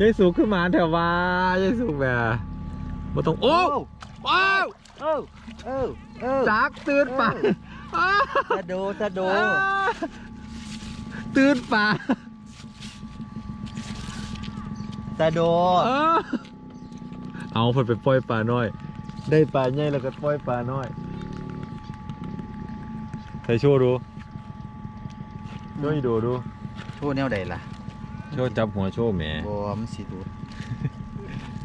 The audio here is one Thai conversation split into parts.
ยายสุกขึ้นมาแถวว่ายายสุกแบบมาต้องโอ้ว้าวเออเออเออจักตื่นป่าสะโดสะโดตื่นป่าสะโดเออเอาเพิ่นไปปล่อยปลาน้อย ได้ปลาใหญ่แล้วก็ปล่อยปลาน้อยใส่โชว์ดูโชว์ให้ดูดูโชว์แนวใดล่ะ โชว์จับหัวโชว์แหมบอมนสิดูด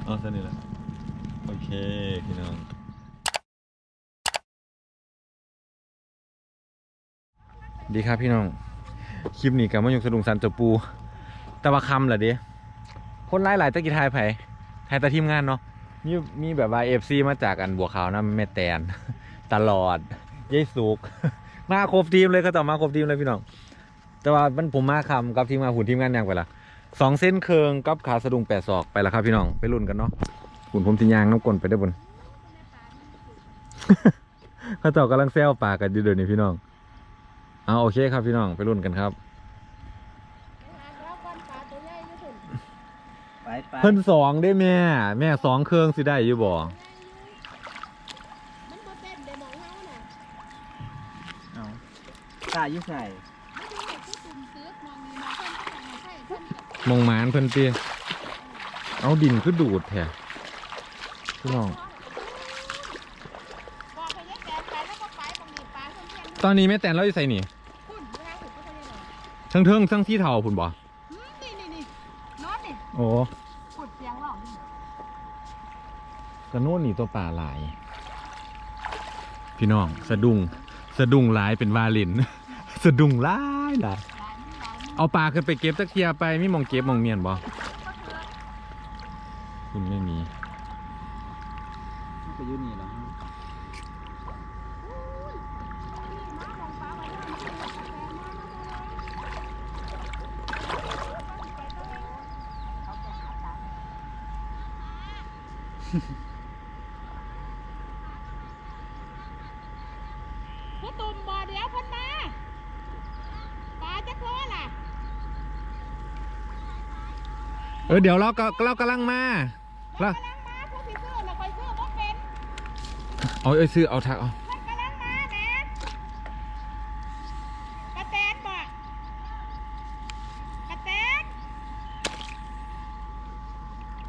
เอาซะนี่แหละโอเคพี่น้องดีครับพี่น้อง คลิปนี้กับมาอยู่สะดุงสันจะปู แต่ว่าคำเหรอเดิคนไล่หลายๆตะกี้ทายไผ่ทายแต่ทีมงานเนาะมีมีแบบว่าเอฟซีมาจากอันบัวขาวนะแม่แตน ตลอดยายสุก มาครบทีมเลยก็ต่อมาครบทีมเลยพี่น้อง แต่ว่ามันผมมาคำกับทีมงานหุ่นทีมงานยังไปละ สองเส้นเคืองกับขาสะดุงแปดศอกไปแล้วครับพี่น้องไปรุ่นกันเนาะหุ่นผมทียางน้ำกลนไปได้อบนเขาเจ้ากำลังแซวปากกันอยู่เดี๋ยวนี้พี่น้องเอาโอเคครับพี่น้องไปรุ่นกันครับไปไปเพิ่นสองได้แม่ แม่สองเครื่องสิได้อยู่บ่มันบ่เต้นได้มองเฮาน่ะเอาตาอยู่ใส่ มองหมานเพิ่นตีเอาดินคือดูดแท้พี่น้องบอกให้ยายแตนไปแล้วก็ไปบางนี่ปลาเพิ่นเพียนตอนนี้แม่แตนเราอยู่ใส่นี่พุ่นเวลาหุ่นก็บ่ได้หรอกทั้งเทิงทั้งที่เท่าพุ่นบ่หืมนี่นี่นี่นอนนี่โอ้พุ่นเสียงร้องนี่กระโน่นนี่ตัวป่าหลาย พี่น้อง สะดุ้งสะดุ้งหลายเป็นวาลิน สะดุ้งหลายหลาย เอาปลาขึ้นไปเก็บตะเคียไปมีหมองเก็บหมองเมียนบ่ ออเดี๋ยวเราก็เรากำลังมามัแล้นวกำลังมาผู้สิซื้อแล้วค่อยซื้อบ่เป็นเอาเอ้ยซื้อเอาทักเอามันกำลังมาแหม่กระแตนบ่กระแตน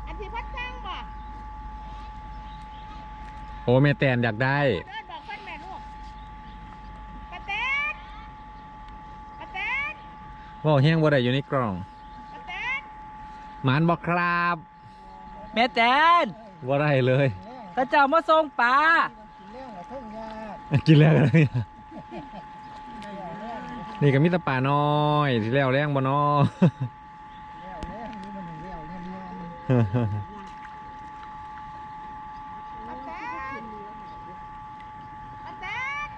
อันที่พัดช่างบ่โอ้แม่แตนอยากได้เดินบอกเพิ่นแม่ลูกกระแตนกระแตนว่าแห้งบ่ได้อยู่ในกล่องกระแตน หมานบอกครับแม่แตนว่าได้เลยตาเจ้ามาส่งปลากินแล้วเลยนี่ก็มีแตะป่าน้อยที่แล้วแรงบ่น้อ กระแตนกระแตน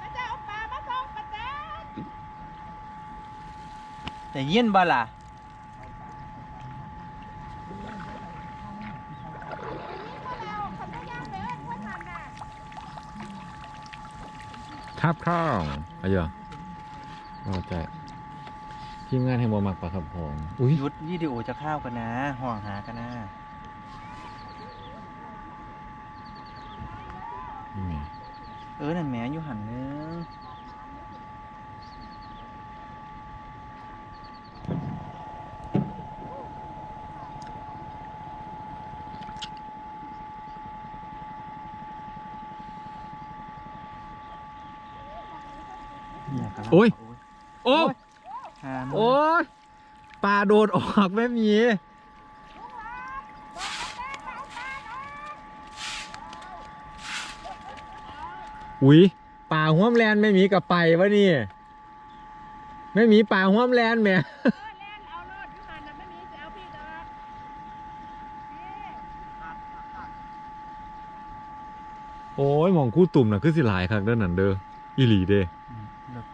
กระเจ้าเอาปลามาส่งกระแตน แต่ยินบ่ล่ะมาแล้วขันก็ย่างไปเอิ้นคนนั้นน่ะทับข้องอายุเอาใจทีมงานให้บ่มักปลาครับผมอุ้ยหยุดวิดีโอจะเข้าวกันนะ ห่วงหากันนะนี่ไงเออนั่นแหม่อยู่หันนึงเนี่ยกำลัง โอ้ย โอ้หามันโอ้ยปลาโดดออกแม่มีอุ้ยป่าห้วมแลนไม่มีกับไปวะนี่ไม่มีป่าห้วมแลนแหม่เออแล่นเอารถอยู่หันน่ะไม่มีจะเอาพี่ดอกนี่โอ้ยหมองคู่ตุ่มน่ะคือสิหลายครั้งเด้อนั่นเด้ออีหลีเด้ อืมเลิก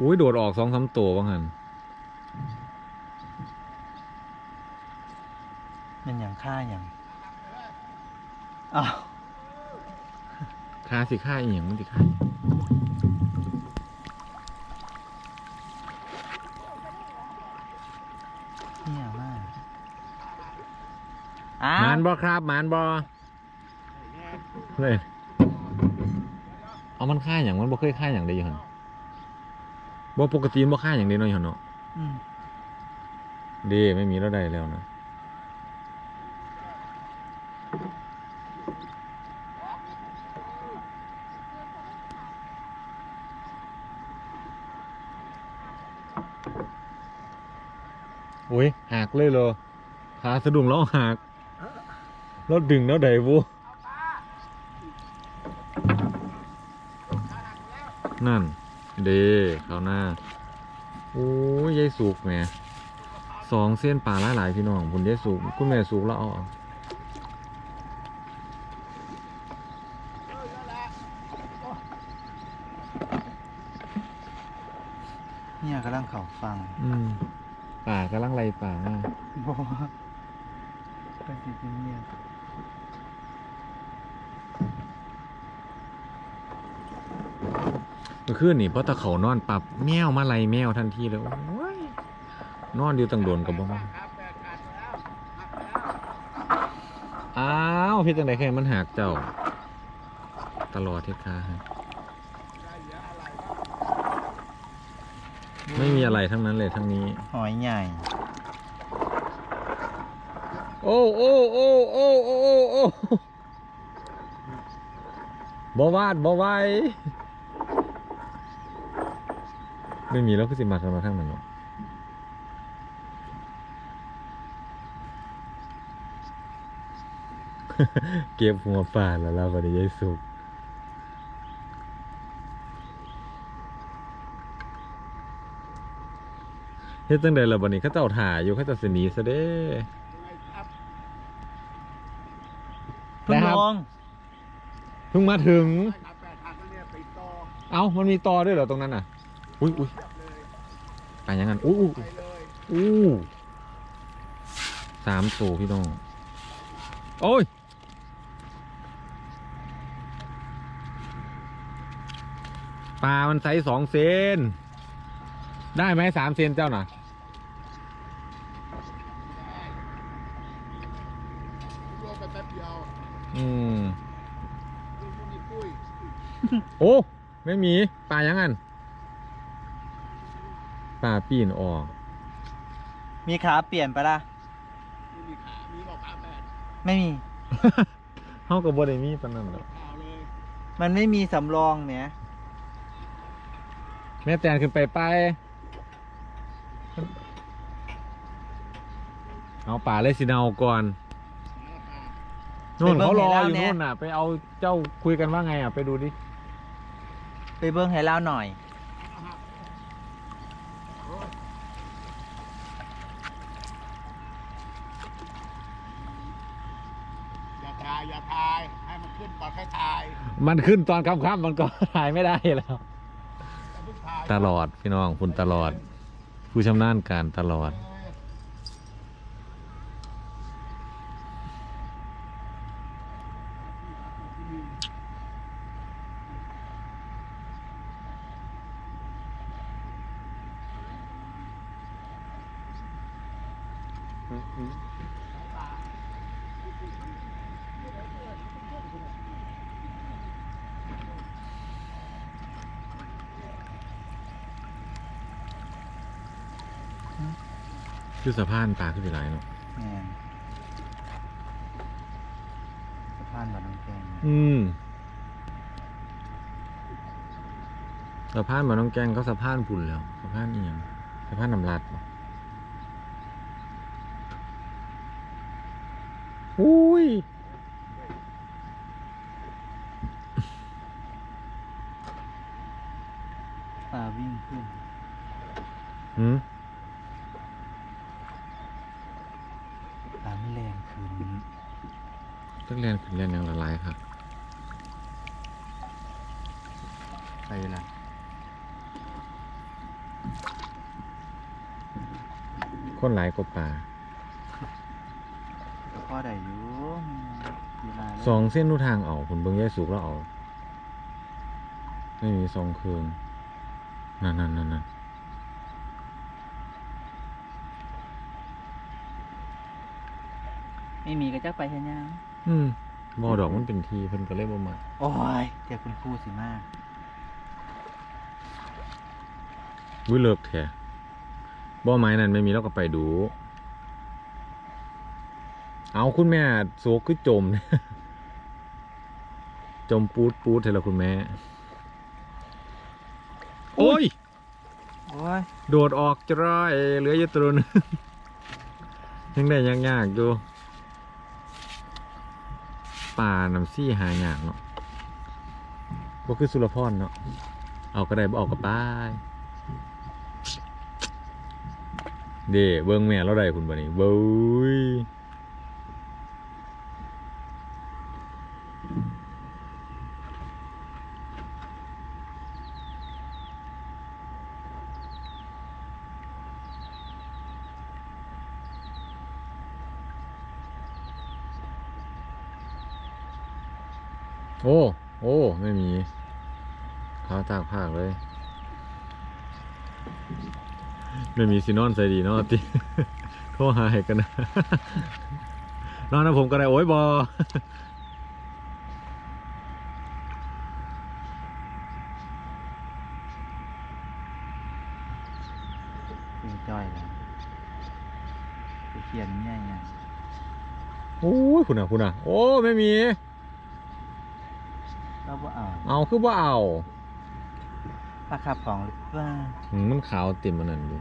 อุ้ยโดดออกสองสามตัวว่างั้นมันอย่างค่าอย่างอ้าวขาสิค่าอีหยังมันสิค่าอิหยังเนี่ยมากอ้ามานวบ่ครับมานบ่เลยเอามันค่าอย่างมันบ่เคยค่าอย่างใดอยู่หั่น บ่ปกติมันบ่ค่าอย่างใดเนาะอยู่หั่นเนาะอืมดีไม่มีแล้วได้แล้วนะโอ้ยหักเลยเหรอขาสะดุ้งแล้วหักแล้วดึงแล้วไดวูนั่น เดเขาวหน้า โอ้ยยายสุกแหมสองเส้นป่าหลายหลายๆพี่น้องคุณยายสุกคุณแม่สุกแล้วเอาออกเนี่ยกำลังเขาฟังอืมป่ากำลังไล่ป่ามาบ่ก็สิเป็นเนี่ยเมื่อคืนนี่เพราะตะเขานอนปรับแมวมาไล่แมวทันทีเลยโอ้ยนอนอยู่ตั้งโดนกับบ่มาอ้าวพี่จังไดแค่มันหักเจ้า ตลอดเทศคาฮะไม่มีอะไรทั้งนั้นเลยทั้งนี้ หอยใหญ่ โอ้โอ้โอ้โอ้โอ้โอ้โอ้บ่วาดบ่ไหว ไม่มีแล้วคือสิมากันมาทั้งนั้นเนาะเก็บหัวป่าแล้วเราบริยายสุกเฮ็ดจังใดล่ะบัดนี้เขาเจ้าถ่ายอยู่เขาเจ้าสิหนีซะเด้เพิ่งนะครับลงเพิ่งมาถึง เอ้ามันมีตอด้วยเหรอตรงนั้นน่ะ อุ้ยอุ้ยไปยังงั้นอุ้ยอุ้ยอู้สามตัวพี่น้อง โอ้ย ปลา มันไซส์สองเซน ได้ไหมสามเซนเจ้าน่ะลงไปแป๊บเดียวอืมดูยูนิปุ้ยโอ้ ไม่มี ปลายังงั้น ปลาปีนออก มีขาเปลี่ยนไปะละไม่มีขา มีบอกขาแปดไม่มี เฮากับบ่ได้มีปานนั้นดอกข่าวเลยมันไม่มีสำรองเนี่ยแม่แตนขึ้นไปไปเอาป่าเลยสิเนาก่อนหาราคานู่นเขารออยู่นู่นน่ะ ไปเอาเจ้าคุยกันว่าไงอะไปดูดิ ไปเบิ้งให้เล่าหน่อย อย่า ถ่ายอย่าถ่าย ให้มันขึ้นก่อนค่อยถ่ายมันขึ้นตอนค่ำๆมันก็ ถ่ายไม่ได้แล้ว อย่าเพิ่งถ่าย ตลอดพี่น้องคุณตลอด ผู้ชำนาญการตลอด สะพานปลาขึ้นไปหลายเนาะแม่นสะพานบานน้องแกงอืมสะพานมาน้องแกงเขาสะพานพุ่นแล้วสะพานอีหยังสะพานนำรัดบ่อุ้ย ปลาวิ่งขึ้น หืม ปลาไม่แรงขึ้น ตั้งแรงขึ้นแรงยังละลายครับ ไปละ คนหลายกว่าป่าพ่อได้อยู่มีเวลาเลยสองเส้นนูทางเอาผลเบิ่งแย่สุกแล้วเอาไม่มีสองเครื่องนั่นนั่นนั่นนั่นไม่มีก็จะไปเห็นยังอืมบอดอกมันเป็นทีเพิ่นก็เลยบ่มาโอ้ยเดี๋ยวคุณครูสิมาก วิเลิกแท้ บ่ไม้นั่นไม่มีแล้วก็ไปดู เอาคุณแม่โซกคือจม จมปูดปูดเถอะละคุณแม่ โอ้ย โอ้ย โดดออกจะร้อยเหลืออยู่ตัวหนึงยังได้ยากๆอยู่ป่าน้ำซี่หายากเนาะก็คือสุรพรเนาะ เอาก็ได้บ่เอาก็ป้าย เด้เบิ่งแม่เราได้คุณบ่นี่เบ้ยโอ้ โอ้ ไม่มีขาตากภาคเลย ไม่มีซีนอนใส่ดีเนาะติโทรหาให้กันนะนอนนะผมก็ได้โอ้ยบอเป็นจ้อยแล้วไปเขียนง่ายยังโอ้ยคุณอะคุณอะ โอ้ไม่มี ก็บ่เอาเอาคือว่าเอาปลาขับของหรือเปล่า อืมมันขาวเต็มมันนั่นอยู่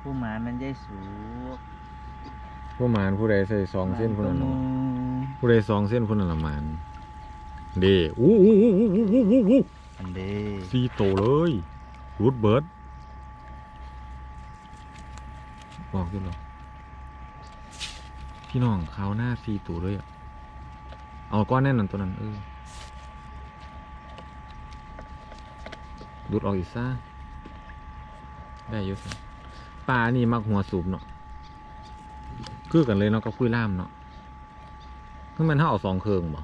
ผู้หมามัน ได้สูงผู้หมานผู้ใดใส่สองเส้นผู้นั้นมัน่ะก็มูผู้ใดสองเส้นผู้นั้นละหมานเด้อู้อู้อู้อู้อู้อู้อู้อู้อันเด้ซีโตเลยรูดเบิร์ดบอกอยู่หรอพี่น้องเขาวหน้าซีตัวเลยอะเอาก้อนแน่นอนตัวนั้นเออดูดออกอีกซะได้เยอะสิ ปลานี่มักหัวสูบเนาะคือกันเลยเนาะก็คุยล่ามเนาะคือมันถ้าเอาสองเครืองบ่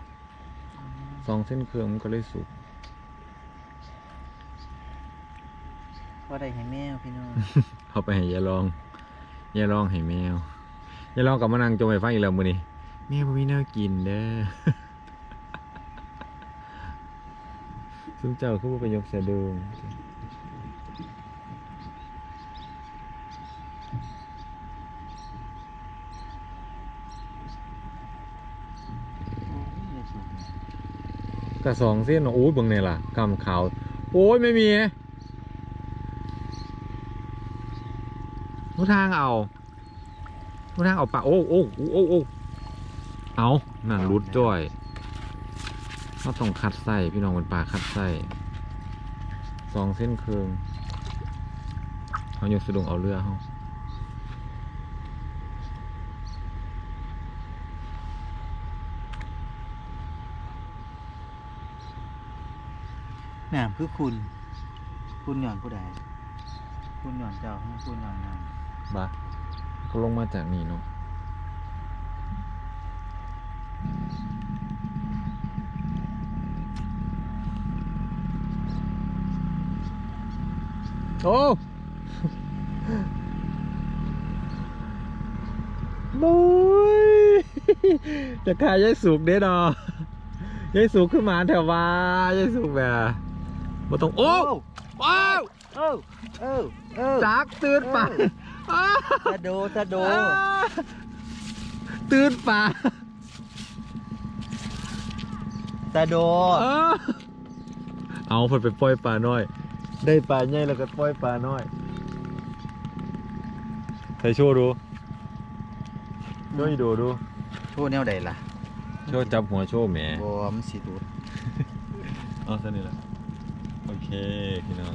สองเส้นเครืองมันก็เลยสูบก็ได้ให้แมวพี่น้อง เอาไปให้ยายลองยายลองให้แมวยายลองกลับมานั่งจมไปฟังอีกแล้วมือนี้แม่บ่มีแนวกินเด้อซึ่งเจ้าคือว่าไปยกเสะดึง ได้สูง กระสองเส้นเนาะโอ้ยเบิ่งเนี่ยล่ะกำขาว โอ้ยไม่มีนูทางเอานูทางเอาปะโอ้โอ้โอ้โอ้เอานั่นรุดจ้อยเราต้องคัดไส้พี่น้องเป็นปลาคัดไส้สองเส้นเคืองเขายกสะดุงเอาเรือเขา น้ำคือคุณ คุณหย่อนผู้ใด คุณหย่อนเจ้าให้คุณหย่อนน้บะเขาลงมาจากนี่เนาะโอ้บุยจะขายยายสุกเด้เนาะยายสุกขึ้นมาแถวว่ายายสุกแบบ บ่ต้องำโอ้ว้าวเอ้าเอ้าเอ้าจักตื่นป่าสะโดสะโดตื่นป่าสะโดเอาเพิ่นไปปล่อยปลาน้อย ได้ปลาใหญ่แล้วก็ปล่อยปลาน้อยใส่โชว์ดูโชว์อีดูดูโชว์แนวใดล่ะ โชว์จับหัวโชว์แหมบอมนสิดูดเอาซะนี่แหละ โอเคพี่น้อง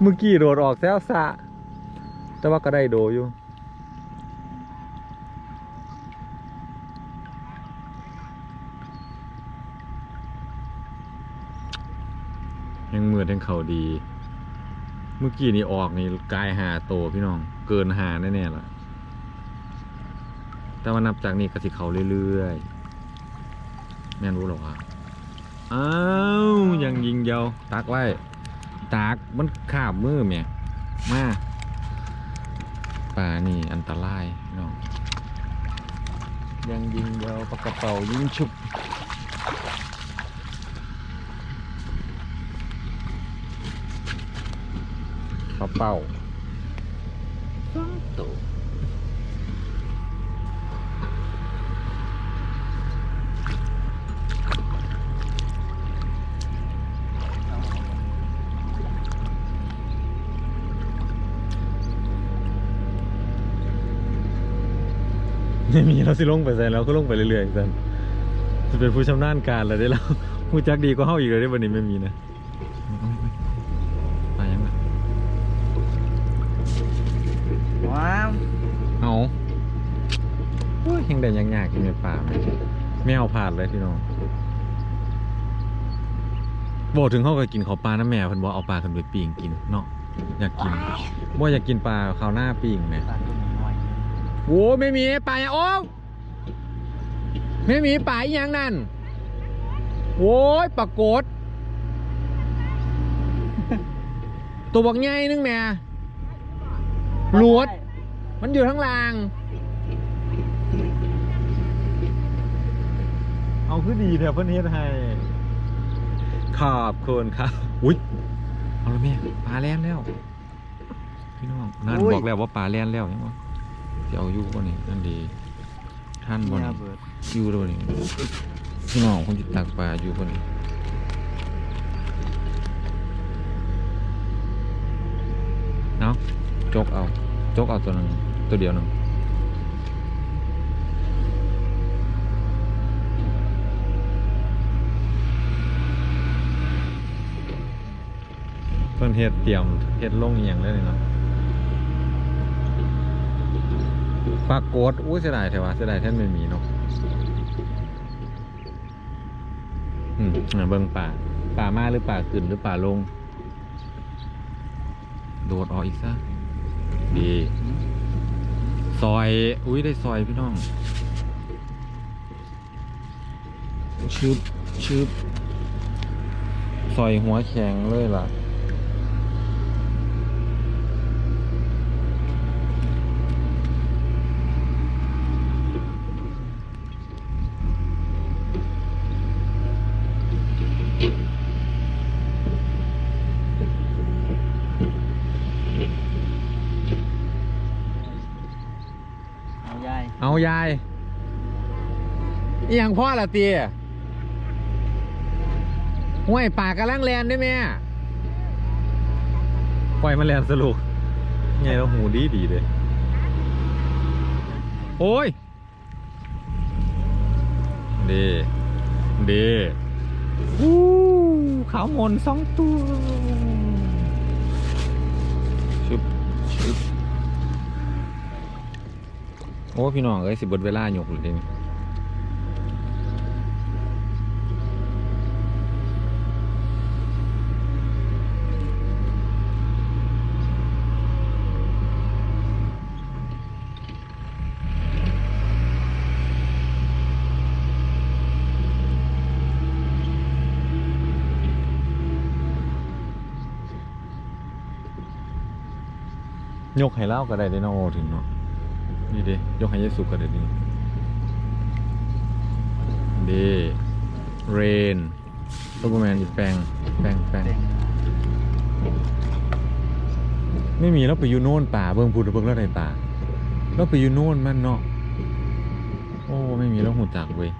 เมื่อกี้โดดออกแซวสะแต่ว่าก็ได้โดอยู่ยังมืดยังเขาดี เมื่อกี้นี่ออกนี่กายหาโตพี่น้อง เกินหาแน่ๆล่ะแต่ว่านับจากนี้ก็สิเขาเรื่อยๆ แม่นรู้หรอวะ อ้าวยังยิงเยาวตักไว้ตักมันขาบมือเมียมาป่านี่อันตรายน้องยังยิงเยาวปากกระเป๋ายิงฉุบปลาเป้าสองตัว ไม่มีเราสิลงไปใส่แล้วก็ลงไปเรื่อยๆสันจะเป็นผู้ชำนาญการเลยได้แล้วผู้จักดีก็เข้าอีกเลยได้วันนี้ไม่มีนะไปยังไงว้าวเอาโอ้ยยังได้ยังยากกินในป่าไหมไม่เอาผ่านเลยพี่น้องบอกถึงเขาก็กินเขาวปลาน้ำแม่เพิ่นบอกเอาปลาขึ้นไปปิ้งกินเนาะอยากกินบ่อยากกินปลาข้าวหน้าปิ้งไหมปลาตัวน้อย โอ้ไม่มีปลาอย่างโอ้ไม่มีปลาอหย่างนั่นโอ้ยปลากดตัวบักใหญ่นึงแม่ๆหลวดมันอยู่ข้างล่าง เอาคือดีแถวเพื่อนเฮ็ดให้ขอบคุณครับอุ้ยเอาละแม่ปลาแล่นแล้ว พี่น้องนั่นบอกแล้วว่าปลาแล่นแล้วยังวะ จะเอาอยู่บ่นี่นั่นดี ท่านบ่เนี่ยนี่เบิดอยู่ด้วยนี่พี่น้องคนจิตตักปลาอยู่บ่นี่เอาจกเอาจกเอาตัวหนึ่งตัวเดียวหนึ่งเพิ่นเฮ็ดเตรียมเฮ็ดลงอหย่างเลยนี่เนาะ ปลากดอุ้ยเสียดายแถวะเสียดายท่านไม่มีเนาะอืมเบิ่งป่าป่ามาหรือป่าขึ้นหรือป่าลง โดดออกอีกซะดี ซอย อุ้ยได้ซอยพี่น้อง ชึบชึบซอยหัวแข็งเลยล่ะ เอายาย เอายาย อหย่างพ่อละเตียห้วยป่ากำลังแลนได้ไหมปล่อยมันแลนสรุกไงเราหูดีดีเลย โอ้ย ดีดีอู้ขาวมนสองตัวชุบชุบโอ้ พี่น้องเอ้ยสิเบดเวลาหยกเลยทีนี้ ยกให้เล่าก็ได้ได้เนาะโอถึงเนาะนี่เด้ยกให้เยสุกันเดี๋ยวนี้เดเรนซูเปอร์แมนอีกแปลงแปลงแปลงไม่มีแล้วไปอยูโน่นป่าเบิ่งพูดเบิ่งแล้วได้ป่าแล้วไปอยูโน่นมันเนาะโอ้ไม่มีแล้วหูจักเว้ย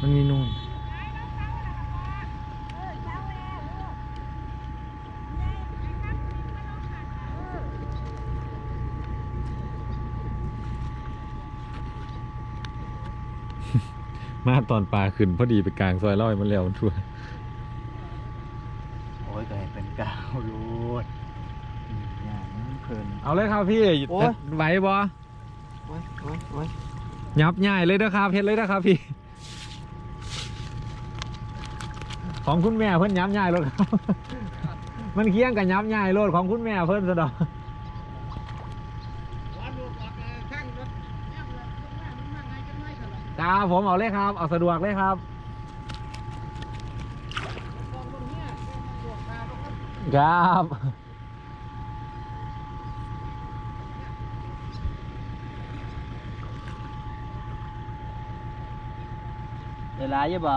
มันมีโน่น เออเช้าแล้วเออเนี่ยไอ้ครับมันลงหันเออ มาตอนป่าขึ้นพอดีไปกลางซอยเล่อยมันแล้วทั่วโอ้ยก็ให้เป็นกาวรูดอืมอย่างนั้นเพลิน เอาเลยครับพี่โอ้ย ไหวบ่โอ้ยโอ้ยโอ้ยยับง่ายเลยนะครับเฮ็ดเลยนะครับพี่ขของคุณแม่เพิ่นย้ำย่ายรถเขามันเคียงกับย้ำย่ายรถของคุณแม่เพิ่นซะดอก วันลูกออกเออข้างรถแอบเลยลูกแม่มันมาไงกันไม่ กันหรอกจ้าผมเอาเลยครับ เอาสะดวกเลยครับกองตรงเนี้ยแกมันบวกตาแล้วก็ครับเดี๋ยวหลายอยู่บ่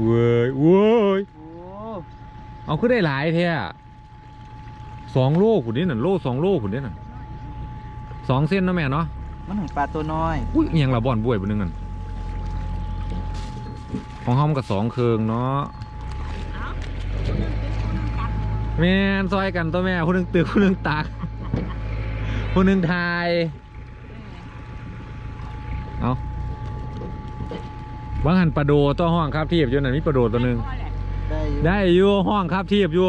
เว้ยเว้ยโอ้เอาขึ้นได้หลายแท้อะสองโลขุนนี่น่ะโลสองโลขุนนี่น่ะสองเส้นเนาะแม่เนาะ มันถึงปลาตัวน้อย อุ้ยอิหยังละบ่อนบวยบนนึงนั่นของห้องกับสองเคืองเนาะเอาคนนึงตึกคนนึงตักแม่นซอยกันตัวแม่คนหนึงตึกคนหนึงตักคนหนึงทายเอาบางหันปลาโดตัวห้องครับทีบอยู่นั่นมีปลาโดตัวหนึ่งพอแหละได้อยู่ได้อยู่ห้องครับทีบอยู่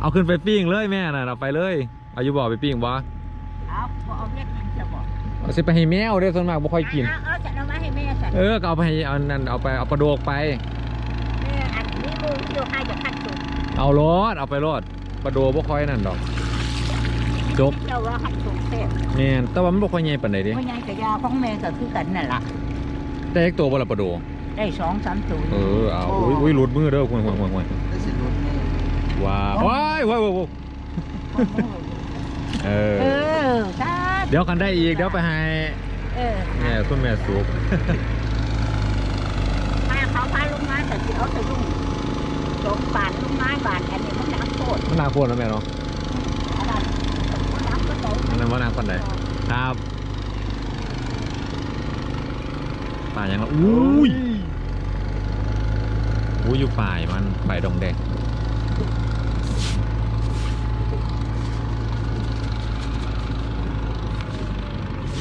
เอาขึ้นไปปิ้งเลยแม่น่ะเอาไปเลย เอาอยู่บ่อไปปิ้งบ่เอา บ่เอาแม่กินจะบอกเอาสิไปให้แมวเด้อส่วนมากบ่ค่อยกิน เอาเอาจะเอามาให้แม่สันเออก็เอาไปให้เอานั่นเอาไปเอาปลาโดกไป แม่อันนี้มืออยู่ให้จะขั้นสุดเอารถเอาไปรถปลาโดบ่ค่อยนั่นดอกจกเจ้าว่าขั้นสุดเสร็จแม่นแต่ว่ามันบ่ค่อยใหญ่ปานใดเด้ว่าไงกับยาของแม่ก็คือกันนั่นล่ะได้เอกตัวบ่ละปลาโด ได้สองสามตัวเออเอาอุ้ยอุ้ยหลุดมือเด้อห่วยห่วยห่วยห่วยได้สิรุนว้าวว้ายว้ายว้ายว้าย เออ เออตาเดี๋ยวกันได้อีกเดี๋ยวไปให้เออแม่คุณแม่สุกพาเขาพาลงมาแต่ที่เอาแต่ยุ่งตกบานลงไม้บานอันนี้มันน้ำโคตรมันนาโคนแล้วแม่เนาะอะไรมันน้ำก็โตอันนั้นว่านาคนใดครับป่ายังละอุ้ยอุ้ยอยู่ป่ายมันป่ายดงแดง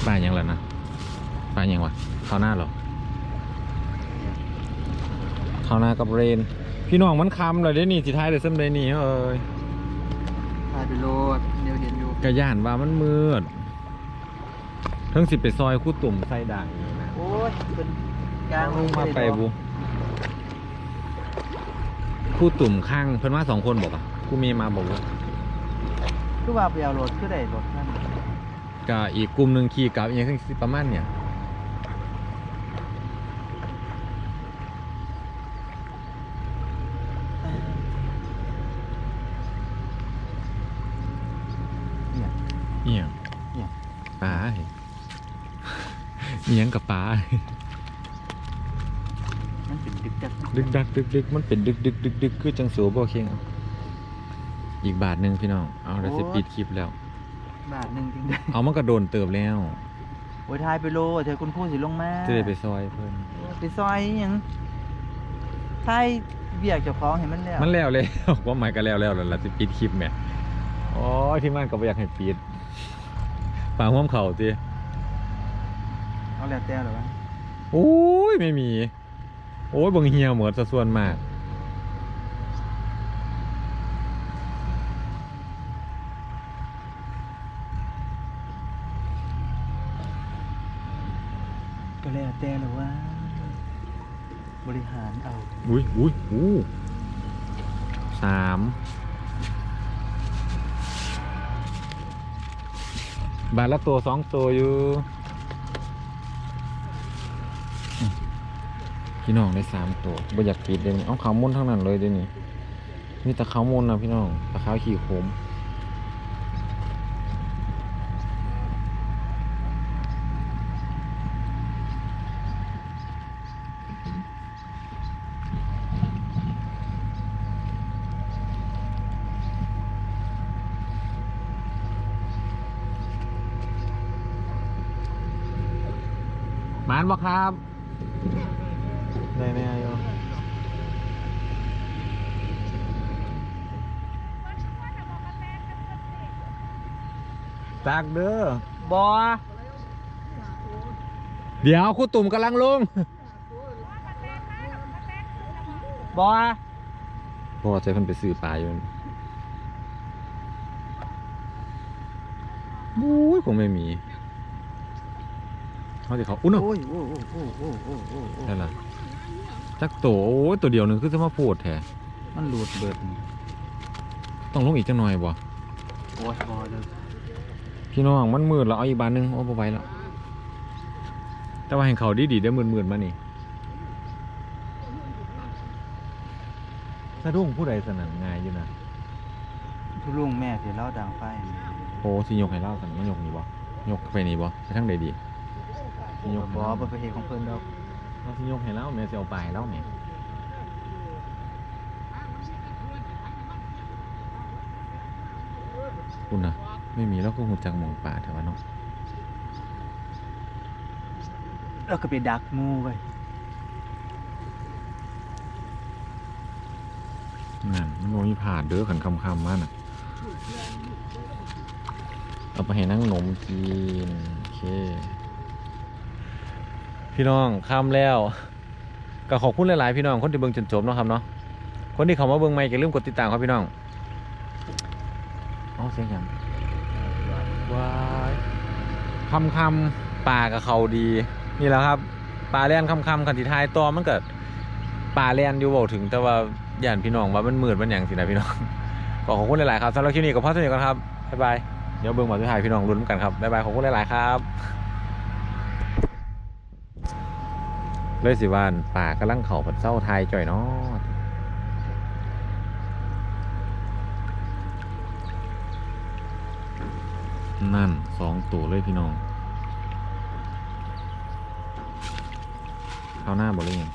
ป่ายยังแล้วนะป่ายยังวะเข้าหน้าเหรอเข้าหน้ากับเรน พี่น้องมันคำเลยเด้นี่สิท้ายเดี๋ยวซ้ำเลยนี่เอ้ยพาไปโลดเดี๋ยวเห็นอยู่กระย่านว่ามันมืดเทั้งสิไปซอยคู่ตุ่มไส้ด่างนี่นะโอ้ยเป็นกลางลงมาไปบุคู่ตุ่มข้างเพิ่นว่าสองคนบอกอะคู่เมียมาบอกว่าคือว่าไปเอารถคือได้รถนั่น กับอีกกลุ่มหนึ่งขี่กลับอหย่างสิประมาณเนี่ยเนี่ยเอียงเอียงปลาเอียงกับปลามันเป็นดึกจักดึกดักดึกดึกมันเป็นดึกดึกดึกดึกคือจังสูบ่เคียงเอาอีกบาทหนึ่งพี่น้อง เอาเดี๋ยวสิปิดคลิปแล้ว บาทหนึ่งจริงได้เอามันก็โดนเติบแล้วโอ้ยทายไปโลดเธอคุณครูสิลงมาจะได้ไปซอยเพิ่นไปซอยอิหยังทายเบียกเจ้าของเห็นมันแล้วมันแล้วเลยว่าหมายก็แล้วแล้วแล้วล่ะสิปิดคลิปแหม่โอ้ยที่มันก็บ่อยากให้ปิดปางห่วมเข่าติเอาแล้วแต่เหรอวะโอ้ยไม่มี โอ้ยเบังเฮียหมดซะส่วนมาก ก็แล้วแต่เหรอวะบริหารเอาอุ้ยอุ้ยอู้สามบาทละตัวสองตัวอยู่พี่น้องได้สามตัวบ่อยากปิดเลยนี่เอาขาวมุนทั้งนั้นเลยเดี๋ยวนี้นี่แต่ขาวมุนนะพี่น้องแต่ขาวขี่โคม หมานบ่ครับ ได้แน่อยู่จากเด้อบอเดี๋ยวครู่ตุ่มกำลังลงบอพ่อใจเพิ่นไปซื้อปลาอยู่นั่นบู๊ยคงไม่มี เขาจะเขาอุ้นโอ้ยโอ้โอ้โอ้โอ้โอ้โอ้โอ้นั่นล่ะจักโตโอ้ยตัวเดียวหนึงคือจะมาโพดแท้มันหลุดเบิดนี่ต้องลงอีกจังหน่อยบ่โอ้ยบอเลยพี่น้องมันมืดแล้วเอาอีกบานหนึงโอ้บ่ไหวแล้วแต่ว่าให้เขาดีๆได้มืดๆมานี่สะดุ้งผู้ใดสนั่นง่ายอยู่นะทุลุงแม่ที่เล่าดังไฟนี่โอ้สิยกให้เล่ากันมันยกนี่บ่ยกไปนี่บ่ไปทางใดดี สิยกให้บอเล่าบ่ไปเฮ็ดของเพิ่นดอกเราสิยกให้เล่าแม่สิเอาไปให้เล่าแม่คุณน่ะไม่มีแล้วก็หูจักหมองป่าแถวนั้นเนาะแล้วก็ไปดักงูไว้นั่นมันบ่มีผ่านเด้อขันคำคำๆมาน่ะ เอาไปให้นั่งหนมกิน โอเค พี่น้องคำแล้วก็ขอบคุณหลายๆพี่น้องคนที่เบิ่งจนจบเนาะครับเนาะคนที่เขามาเบิ่งใหม่ก็ลืมกดติดตามครับพี่น้องเอาเสียงยังว้ายคำคำป่ากับเขาดี นี่แหละครับป่าแลนคำคำๆคันทีทายตอมันเกิดป่าแลนอยู่เบาถึงแต่ว่าย่านพี่น้องว่ามันมืดมันอย่างสินะพี่น้องก็ขอบคุณหลายๆครับสำหรับคลิปนี้ก็พอเสนิทกันครับบ๊ายบายเดี๋ยวเบิ่งมาสุดท้ายพี่น้องลุ้นกันครับบ๊ายบายขอบคุณหลายๆครับ เลยสิวานป่ากำลังเข่าผัดเศร้าไทยจ่อยนาะนั่นสองตัวเลยพี่น้องเข้าหน้าบ่เลยยัง